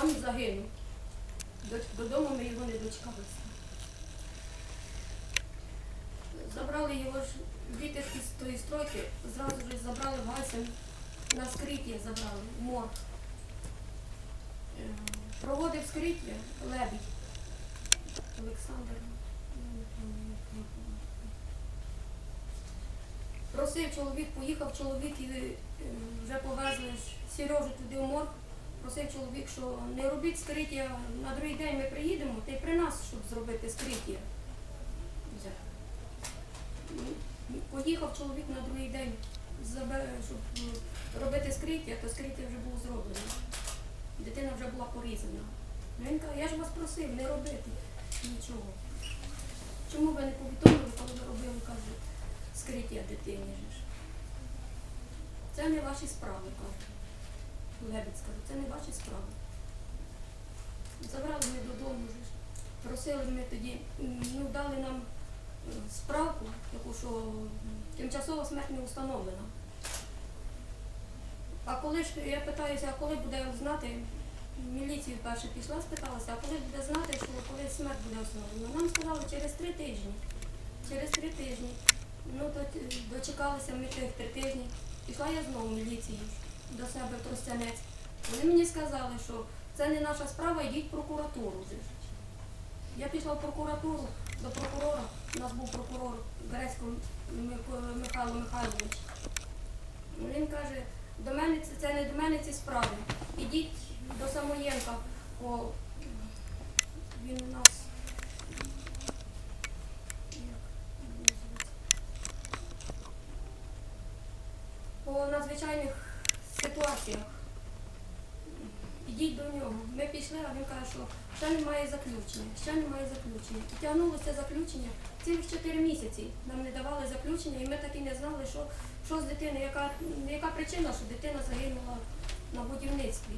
там загинув. Додому ми його не дочекалися. Забрали його ж діти з тої стройки, зразу ж забрали в на скриття забрали, в морг. Е, Проводив скриття лебідь. Олександр. Просив чоловік, поїхав чоловік і е, вже повезли Сережу туди в морг. Просив чоловік, що не робіть скриття, на другий день ми приїдемо, та й при нас, щоб зробити скриття. Поїхав чоловік на другий день, щоб робити скриття, то скриття вже було зроблено. Дитина вже була порізана. Він каже, я ж вас просив не робити нічого. Чому ви не повідомили, коли ви робили, каже, скриття дитині? Це не ваші справи, каже. Лебедь скаже, це не ваші справи. Забрали ми додому же ж. Просили ми тоді, ну, дали нам е, справку, таку, що тимчасова смерть не установлена. А коли ж я питаюся, а коли буде знати, міліцію перше пішла, спиталася, а коли буде знати, що коли смерть буде встановлена? Нам сказали через три тижні. Через три тижні. Ну то дочекалися ми тих три тижні. Пішла я знову в міліцію до себе в Тростянець. Вони мені сказали, що це не наша справа, йдіть в прокуратуру. Я пішла в прокуратуру до прокурора. У нас був прокурор Грецько Михайло Михайлович. Він каже, до мене це, це не до мене ці справи. Ідіть до Самоєнка, бо він у нас. По надзвичайних ситуаціях. Ідіть до нього. Ми пішли, а він каже, що ще немає заключення, ще немає заключення. І тягнулося заключення цілих 4 місяці. Нам не давали заключення, і ми так і не знали, що, що з дитиною, яка, яка причина, що дитина загинула на будівництві.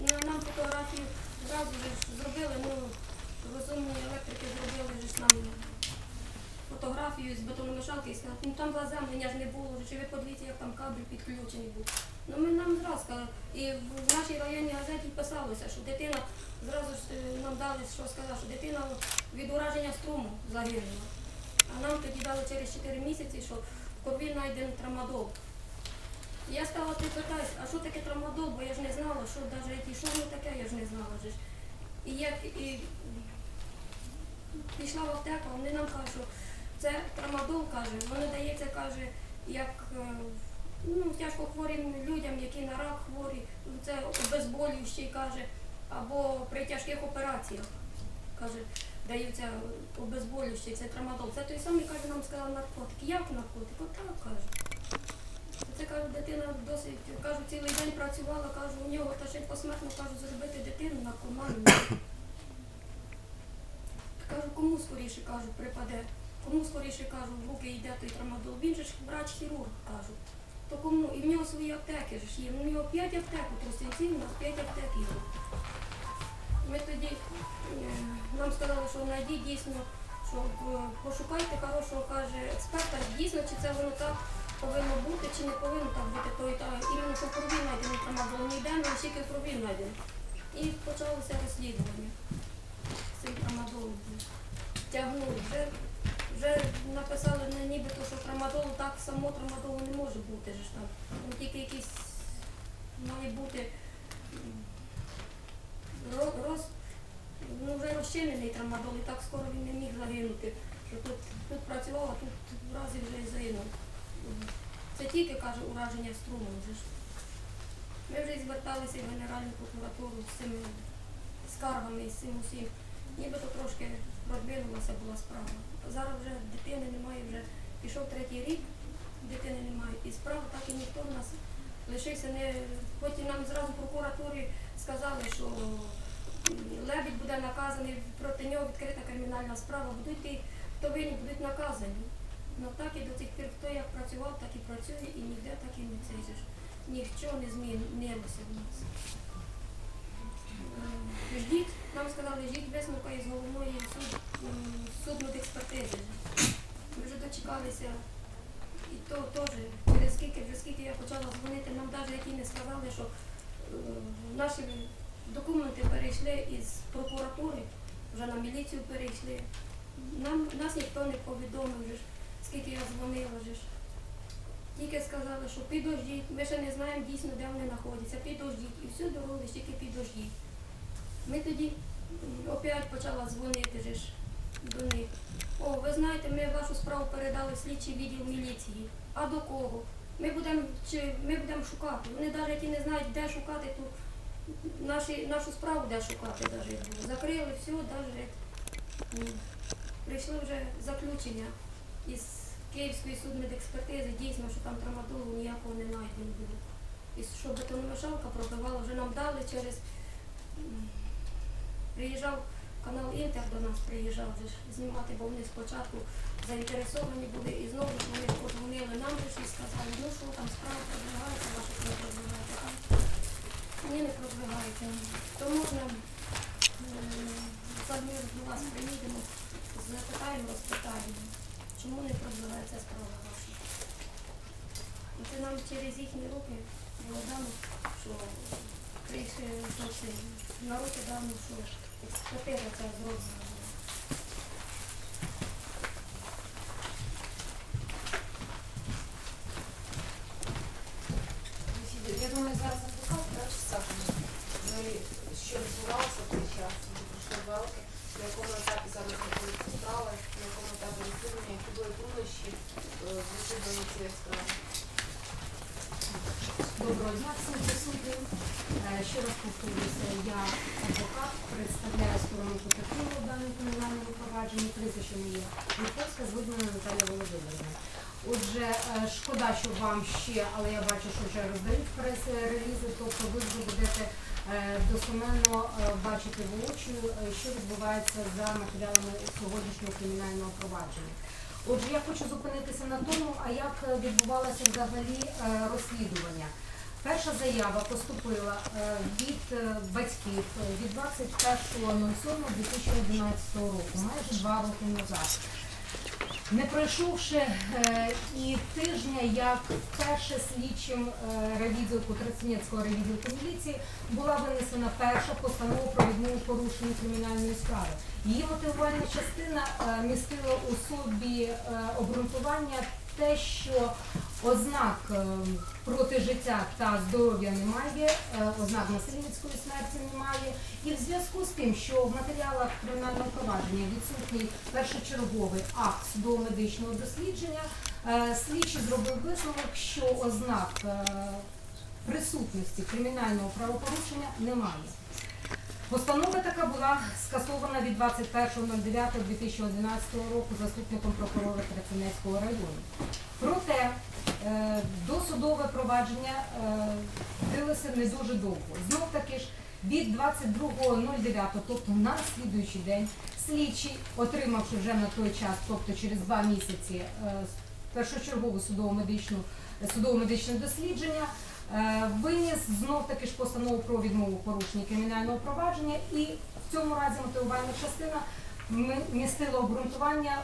Ну, Нам фотографію зразу ж зробили, ну, розумні електрики зробили ж нам фотографію з бетономішалки сказали, ну там заземлення ж не було, чи ви подивіться, як там кабель підключений був. Ну ми нам зразу сказали, і в нашій районній газеті писалося, що дитина зразу ж е, нам дали, що сказати, що дитина від ураження струму загинула. А нам тоді дали через 4 місяці, що в крові знайдений трамадол. Я стала ти питаюсь, а що таке трамадол, бо я ж не знала, що навіть і що воно таке, я ж не знала. І як і пішла в аптеку, вони нам кажуть, що це трамадол, каже, воно дається, каже, як е, ну, тяжко хворим людям, які на рак хворі, це обезболюючий, каже, або при тяжких операціях, каже, даються обезболюючі, це трамадол. Це той самий, каже, нам сказав наркотик. Як наркотик? Отак каже. Це кажу, дитина досить, кажу, цілий день працювала, кажу, у нього та ще посмертно кажу, зробити дитину наркоману. Кажу, кому скоріше кажу, припаде, кому скоріше кажу, в руки йде той трамадол. Він же ж врач-хірург, кажу. То кому? І в нього свої аптеки ж є. У нього п'ять аптек у Тростянці, у нас п'ять аптек є. Ми тоді е, нам сказали, що знайдіть дійсно, що е, пошукайте хорошого, каже експерта, дійсно, чи це воно так повинно бути, чи не повинно так бути. То і та іменно в крові знайдений трамадол, не йде, але тільки крові знайдений. І почалося розслідування. Цей трамадол тягнули. Вже, написали на нібито, що трамадол так само трамадолу не може бути. Ж там. Ну, тільки якийсь має бути роз, ну, вже розчинений трамадол, і так скоро він не міг загинути. Що тут, тут працював, а тут в разі вже і загинув. Це тільки, каже, ураження струму. Ми вже зверталися в Генеральну прокуратуру з цими скаргами з цим усім. Нібито трошки продвинулася була справа. Зараз вже дитини немає, вже пішов третій рік, дитини немає. І справа так і ніхто в нас лишився не. Потім нам зразу прокуратурі сказали, що лебідь буде наказаний, проти нього відкрита кримінальна справа. Будуть ті, хто винні, будуть наказані. Ну так і до цих пір, хто як працював, так і працює, і ніде так і не цей ж. Нічого не змінилося в нас. Ждіть, нам сказали, ждіть висновка із головної суд, судмедекспертизи. Ми вже дочекалися. І то теж, через скільки, вже скільки я почала дзвонити, нам навіть які не сказали, що е, наші Документи перейшли із прокуратури, вже на міліцію перейшли. Нам, нас ніхто не повідомив, же ж, скільки я дзвонила. Же ж. Тільки сказали, що підождіть, ми ще не знаємо дійсно, де вони знаходяться, підождіть. І всю дорогу тільки підождіть. Ми тоді опять почала дзвонити ж до них. О, ви знаєте, ми вашу справу передали в слідчий відділ міліції. А до кого? Ми будемо ми будемо шукати. Вони навіть і не знають, де шукати ту наші, нашу справу, де шукати навіть. Закрили все, навіть прийшли вже заключення із Київської судмедекспертизи, дійсно, що там травматологу ніякого не знайдено було. І що бетономішалка пробивала, вже нам дали через приїжджав канал Інтер до нас приїжджав знімати, бо вони спочатку заінтересовані були і знову ж вони подзвонили нам і сказали, ну що там справа продвигається, ваша не продвигається. Ні, не продвигається. То можна самі до вас приїдемо, запитаємо, розпитаємо, чому не продвигається справа ваша. Це нам через їхні руки було дано, що на руки дано, що експертиза ця. Я думаю, зараз адвокат краще Саша. Взагалі, що відбувалося в цей на якому етапі зараз знаходяться справи, на якому етапі розслідування, які е. Доброго дня всім присутнім. Е, Ще раз повторюся, я адвокат, представляю сторону потерпілого в даному кримінальному провадженні, прізвище моє Миховська, зведена Наталя Володимирівна. Отже, е, шкода, що вам ще, але я бачу, що вже роздають прес-релізи, тобто ви вже будете е, е, бачити воочию, е, що відбувається за матеріалами сьогоднішнього кримінального провадження. Отже, я хочу зупинитися на тому, а як відбувалося взагалі розслідування. Перша заява поступила е, від е, батьків е, від 21.07.2011 року, майже два роки назад. Не пройшовши і тижня, як перше слідчим е, ревідділку Тростянецького міліції була винесена перша постанова про відмову порушення кримінальної справи. Її мотивувальна частина містила у собі обґрунтування те, що ознак е, проти життя та здоров'я немає, е, ознак насильницької смерті немає. І в зв'язку з тим, що в матеріалах кримінального провадження відсутній першочерговий акт судово-медичного дослідження, е, слідчий зробив висновок, що ознак присутності кримінального правопорушення немає. Постанова така була скасована від 21.09.2011 року заступником прокурора Трацинецького району. Проте е, досудове провадження е, длилося не дуже довго. Знов таки ж від 22.09, тобто на слідуючий день, слідчий, отримавши вже на той час, тобто через два місяці, е, першочергову судово-медичне дослідження, е, виніс знов таки ж постанову про відмову порушення кримінального провадження і в цьому разі мотивувальна частина містила обґрунтування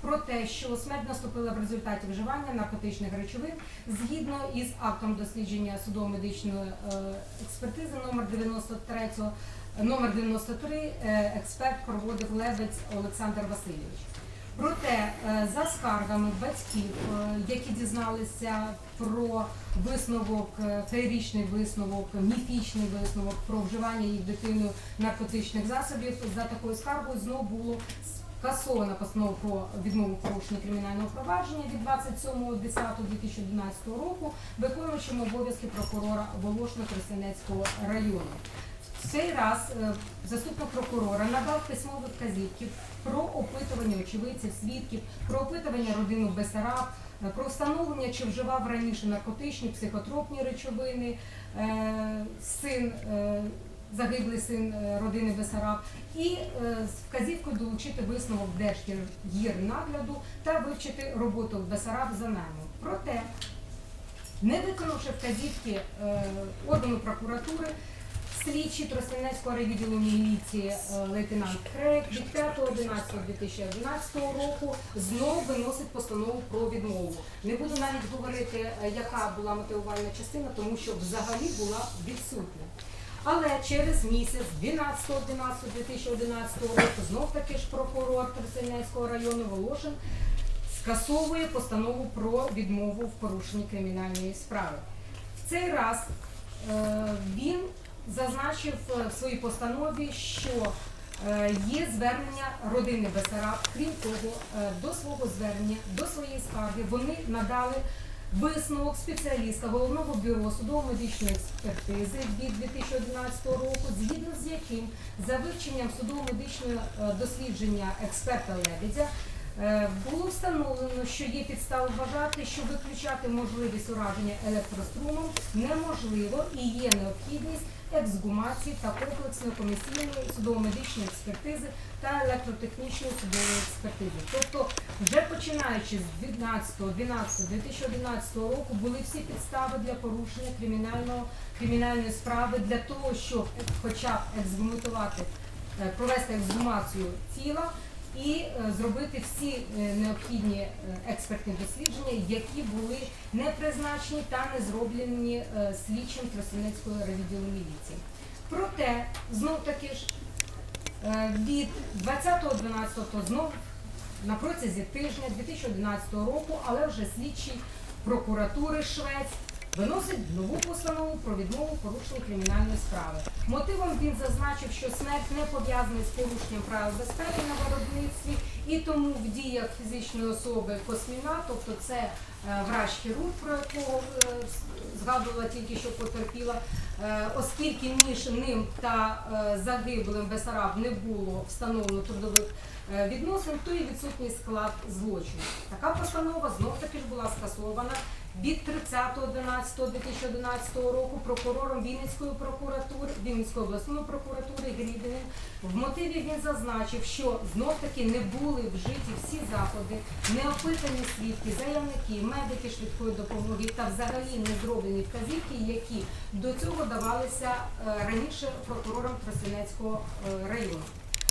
про те, що смерть наступила в результаті вживання наркотичних речовин згідно із актом дослідження судово-медичної е, експертизи номер 93 номер 93 е, експерт проводив Лебець Олександр Васильович. Проте е, за скаргами батьків, е, які дізналися про висновок, е, трирічний висновок, міфічний висновок про вживання їх дитиною наркотичних засобів, за такою скаргою знов було скасована постанова про відмову порушення кримінального провадження від 27.10.2011 року, виконуючим обов'язки прокурора Волошно Тростянецького району. Цей раз е, заступник прокурора надав письмові вказівки про опитування очевидців, свідків, про опитування родини Бесараб, е, про встановлення, чи вживав раніше наркотичні, психотропні речовини, е, син, загиблий син родини Бесараб, і з вказівкою долучити висновок Держгірнагляду та вивчити роботу Бесараб за нами. Проте, не виконавши вказівки органу прокуратури, Слідчий Тростянецького райвідділу міліції е, лейтенант Крейк від 5.11.2011 року знову виносить постанову про відмову. Не буду навіть говорити, е, яка була мотивувальна частина, тому що взагалі була відсутня. Але через місяць, 12.11.2011 року, знов таки ж прокурор Тростянецького району Волошин скасовує постанову про відмову в порушенні кримінальної справи. В цей раз е, він зазначив е, в своїй постанові, що е, є звернення родини Бесараб. Крім того, е, до свого звернення, до своєї скарги вони надали висновок спеціаліста головного бюро судово-медичної експертизи від 2011 року, згідно з яким за вивченням судово-медичного дослідження експерта Лебедя Було встановлено, що є підстави вважати, що виключати можливість ураження електрострумом неможливо і є необхідність ексгумації та комплексної комісійної судово-медичної експертизи та електротехнічної судової експертизи. Тобто, вже починаючи з 12.12.2011 року були всі підстави для порушення кримінального кримінальної справи для того, щоб хоча б ексгументувати, е, провести ексгумацію тіла і е, зробити всі е, необхідні е, експертні дослідження, які були не призначені та не зроблені слідчим Тростянецького райвідділу міліції. Проте, знов таки ж, від 20.12, то знов на протязі тижня 2011 року, але вже слідчий прокуратури Швець виносить нову постанову про відмову в порушенні кримінальної справи. Мотивом він зазначив, що смерть не пов'язана з порушенням правил безпеки на виробництві, і тому в діях фізичної особи Косміна, тобто це е, врач-хірург, про якого е, згадувала тільки що потерпіла, е, оскільки між ним та загиблим Бесараб не було встановлено трудових відносин, то і відсутній склад злочину. Така постанова знов таки ж була скасована від 30.11.2011 року прокурором Вінницької прокуратури, Вінницької обласної прокуратури Грідиним. В мотиві він зазначив, що знов таки не були вжиті всі заходи, не опитані свідки, заявники, медики швидкої допомоги та взагалі не зроблені вказівки, які до цього давалися е, раніше прокурором Тростянецького е, району.